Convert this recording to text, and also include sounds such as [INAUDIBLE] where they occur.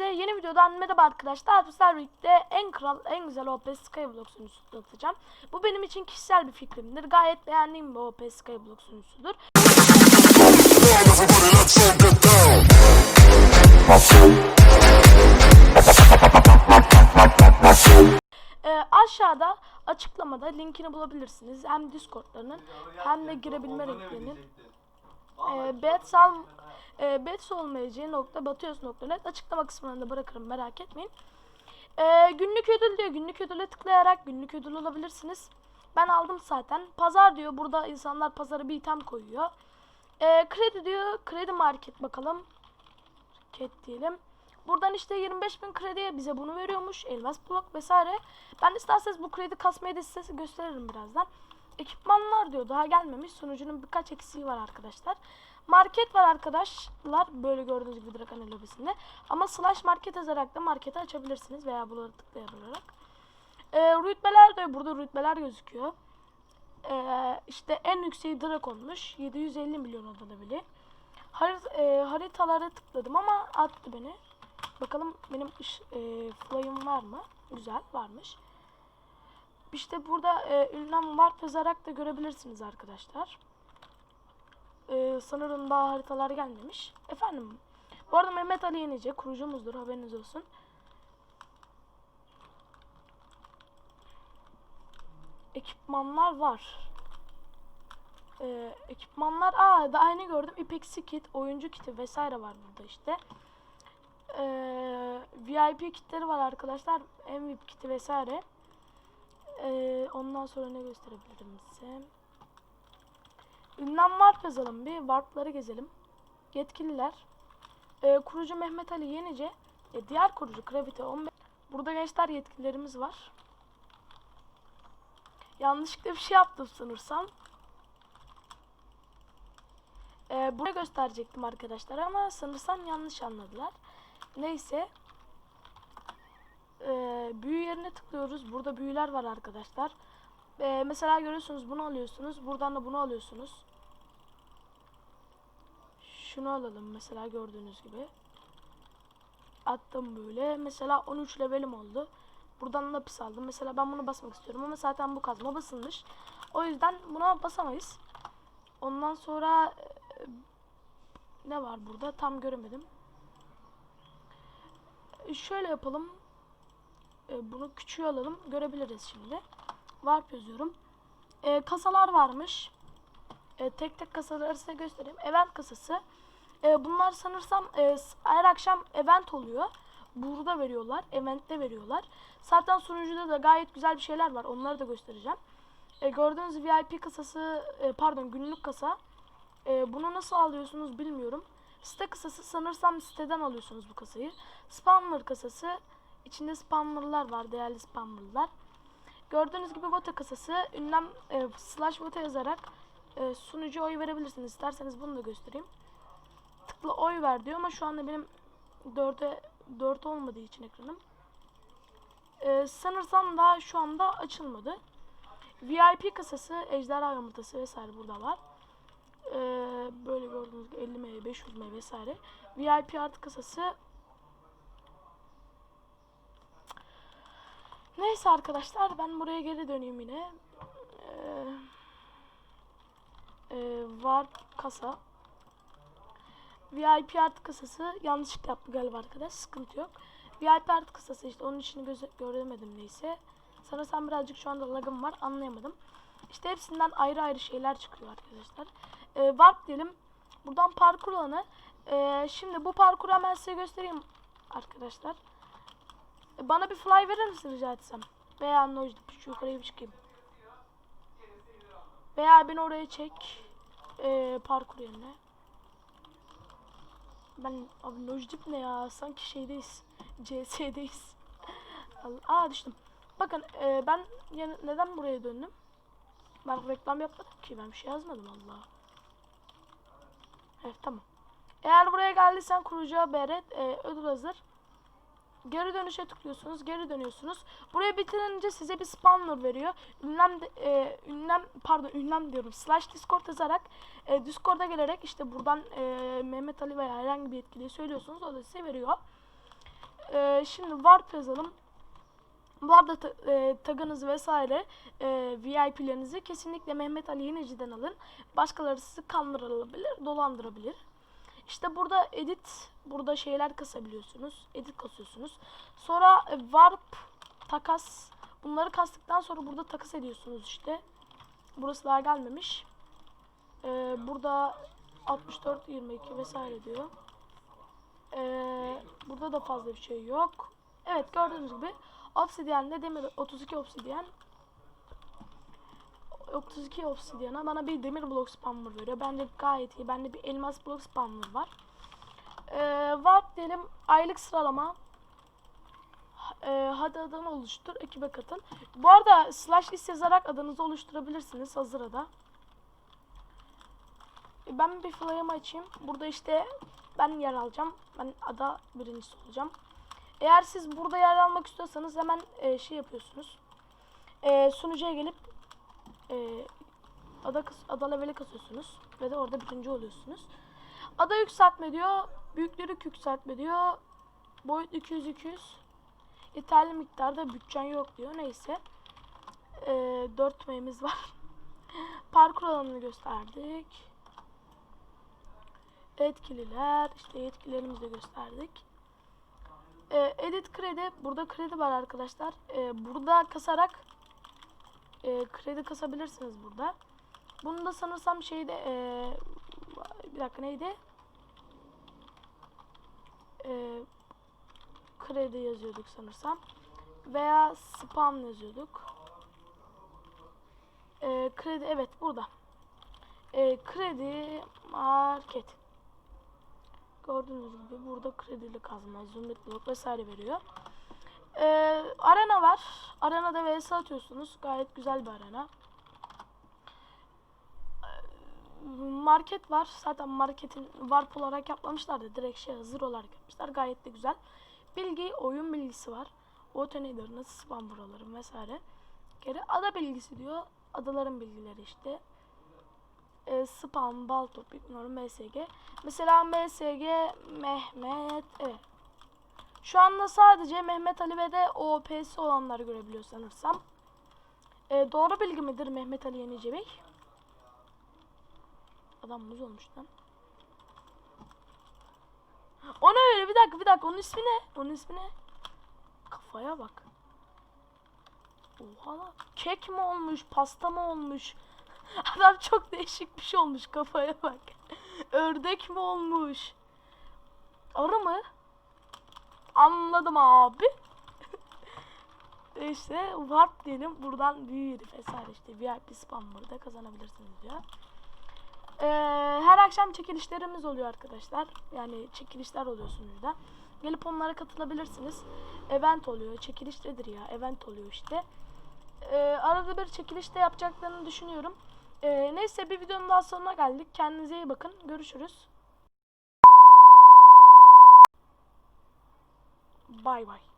Hepinize yeni videodan merhaba arkadaşlar. Sefer birlikte en kral, en güzel OP Skyblock sunucusu atacağım. Bu benim için kişisel bir fikrimdir. Gayet beğendiğim bir OP Skyblock sunucusudur. Ee, aşağıda açıklamada linkini bulabilirsiniz. Hem Discord'larının hem de girebilme linklerinin. E, Betsal e, betsolmayacağı.batıyoruz.net açıklama kısmında bırakırım merak etmeyin. E, günlük ödül diyor. Günlük ödüle tıklayarak günlük ödül alabilirsiniz. Ben aldım zaten. Pazar diyor. Burada insanlar pazara bir item koyuyor. E, kredi diyor. Kredi market bakalım. Market diyelim. Buradan işte 25 bin krediye bize bunu veriyormuş. Elmas blok vesaire. Ben isterseniz bu kredi kasmayı da size gösteririm birazdan. Ekipmanlar diyor daha gelmemiş. Sunucunun birkaç eksiği var arkadaşlar. Market var arkadaşlar. Böyle gördüğünüz gibi direkt ana lobisinde. Ama slash market yazarak da marketi açabilirsiniz. Veya bunları tıklayarak. Ee, rütbeler diyor. Burada rütbeler gözüküyor. Ee, işte en yükseği Drakon'muş. 750 milyon adada bile. Harit e, haritalara tıkladım ama attı beni. Bakalım benim e, fly'ım var mı? Güzel varmış. İşte burada e, ünlem warp yazarak da görebilirsiniz arkadaşlar. E, sanırım daha haritalar gelmemiş. Efendim. Bu arada Mehmet Ali Yenice kurucumuzdur haberiniz olsun. Ekipmanlar var. E, ekipmanlar aa da aynı gördüm. İpeksi kit, oyuncu kiti vesaire var burada işte. Ee, VIP kitleri var arkadaşlar. MVP kiti vesaire. Ee, ondan sonra ne gösterebilirim size? Ünlem warp yazalım bir. Warp'ları gezelim. Yetkililer. Ee, kurucu Mehmet Ali Yenice. E, diğer kurucu Gravity 15. Burada gençler yetkililerimiz var. Yanlışlıkla bir şey yaptım sanırsam. Ee, buraya gösterecektim arkadaşlar ama sanırsam yanlış anladılar. Neyse. Ee, büyü yerine tıklıyoruz. Burada büyüler var arkadaşlar. Ee, mesela görüyorsunuz bunu alıyorsunuz. Buradan da bunu alıyorsunuz. Şunu alalım mesela gördüğünüz gibi. Attım böyle. Mesela 13 levelim oldu. Buradan lapis aldım. Mesela ben bunu basmak istiyorum ama zaten bu kazma basılmış. O yüzden buna basamayız. Ondan sonra e, ne var burada? Tam göremedim. E, şöyle yapalım. E, bunu küçüğe alalım. Görebiliriz şimdi. Warp yazıyorum. Kasalar varmış. Tek tek kasaları size göstereyim. Event kasası. E, bunlar sanırsam e, her akşam event oluyor. Burada veriyorlar. Event'te veriyorlar. Zaten sunucuda da gayet güzel bir şeyler var. Onları da göstereceğim. E, gördüğünüz VIP kasası, e, pardon günlük kasa. E, bunu nasıl alıyorsunuz bilmiyorum. Site kasası sanırsam siteden alıyorsunuz bu kasayı. Spammer kasası. içinde spammerlar var. Değerli spammerlar. Gördüğünüz gibi Vota kasası. Ünlem e, slash Vota yazarak e, sunucu oy verebilirsiniz. İsterseniz bunu da göstereyim. Tıkla oy ver diyor ama şu anda benim 4'e 4 olmadığı için ekranım. E, sanırsam daha şu anda açılmadı. VIP kasası, ejderha yumurtası vesaire burada var. Ee, böyle gördüğünüz gibi 50 M, 500 M vesaire. VIP artı kasası. Neyse arkadaşlar ben buraya geri döneyim yine. Ee, e, var kasa. VIP artı kasası yanlışlıkla yaptı galiba arkadaş sıkıntı yok. VIP artı kasası işte onun içini göze göremedim neyse. Sanırsam birazcık şu anda lagım var anlayamadım. İşte hepsinden ayrı ayrı şeyler çıkıyor arkadaşlar. Ee, warp diyelim. Buradan parkur alanı. Ee, şimdi bu parkuru hemen size göstereyim arkadaşlar. Ee, bana bir fly verir misin rica etsem? Veya noise şu yukarıya bir çıkayım. Veya beni oraya çek. Ee, parkur yerine. Ben abi Nojdip ne ya? Sanki şeydeyiz. [LAUGHS] CS'deyiz. Aa düştüm. Bakın e, ben yani neden buraya döndüm? Ben reklam yapmadım ki. Ben bir şey yazmadım Allah. Evet tamam. Eğer buraya geldiysen kurucuya beret e, ödül hazır. Geri dönüşe tıklıyorsunuz. Geri dönüyorsunuz. Buraya bitirince size bir spawner veriyor. Ünlem, de- e, ünlem pardon ünlem diyorum. Slash Discord yazarak e, Discord'a gelerek işte buradan e, Mehmet Ali veya herhangi bir yetkiliye söylüyorsunuz. O da size veriyor. Ee, şimdi warp yazalım. Bu arada e, tagınız vesaire e, VIP'lerinizi kesinlikle Mehmet Ali Yenici'den alın. Başkaları sizi kandırabilir, dolandırabilir. İşte burada edit, burada şeyler kasabiliyorsunuz. Edit kasıyorsunuz. Sonra e, warp, takas. Bunları kastıktan sonra burada takas ediyorsunuz işte. Burası daha gelmemiş. Ee, burada 64, 22 vesaire diyor. Ee, burada da fazla bir şey yok. Evet gördüğünüz gibi obsidian ne demir 32 obsidian 32 obsidiana bana bir demir blok spawner veriyor. Bence gayet iyi. Bende bir elmas blok spawner var. Ee, var diyelim aylık sıralama. Ee, hadi adını oluştur. Ekibe katıl. Bu arada slash is yazarak adınızı oluşturabilirsiniz. Hazır ada. Ben bir fly'ımı açayım. Burada işte ben yer alacağım. Ben ada birincisi olacağım. Eğer siz burada yer almak istiyorsanız hemen e, şey yapıyorsunuz. E, sunucuya gelip e, ada, ada leveli kasıyorsunuz. Ve de orada birinci oluyorsunuz. Ada yükseltme diyor. Büyüklük yükseltme diyor. Boyut 200-200. Yeterli miktarda bütçen yok diyor. Neyse. E, 4 mayımız var. [LAUGHS] Parkur alanını gösterdik. Etkililer. işte yetkilerimizi de gösterdik. Ee, edit kredi. Burada kredi var arkadaşlar. Ee, burada kasarak e, kredi kasabilirsiniz burada. Bunu da sanırsam şeyde e, bir dakika neydi? E, kredi yazıyorduk sanırsam. Veya spam yazıyorduk. E, kredi evet burada. E, kredi market. Gördüğünüz gibi burada kredili kazma, zümrüt blok vesaire veriyor. Ee, arena var. Arenada vs atıyorsunuz. Gayet güzel bir arena. Ee, Market var. Zaten marketin warp olarak yapmamışlar da direkt şey hazır olarak yapmışlar. Gayet de güzel. Bilgi, oyun bilgisi var. Auto nasıl spam buraların vesaire. Geri ada bilgisi diyor. Adaların bilgileri işte e, spam, bal topik, normal MSG. Mesela MSG Mehmet evet. Şu anda sadece Mehmet Ali ve de OPS olanları görebiliyor sanırsam. E, doğru bilgi midir Mehmet Ali Yenice Bey? Adam muz olmuş lan. O ne öyle bir dakika bir dakika onun ismi ne? Onun ismi ne? Kafaya bak. Oha lan. Kek mi olmuş pasta mı olmuş? [LAUGHS] Adam çok değişik bir şey olmuş kafaya bak. [LAUGHS] Ördek mi olmuş? Arı mı? Anladım abi. [LAUGHS] işte warp diyelim buradan büyü herif vesaire işte VIP spam burada kazanabilirsiniz diyor. Ee, her akşam çekilişlerimiz oluyor arkadaşlar. Yani çekilişler oluyor sunucuda. Gelip onlara katılabilirsiniz. Event oluyor. Çekiliş nedir ya? Event oluyor işte. Ee, arada bir çekiliş de yapacaklarını düşünüyorum. Ee, neyse bir videonun daha sonuna geldik. Kendinize iyi bakın. Görüşürüz. Bye bye.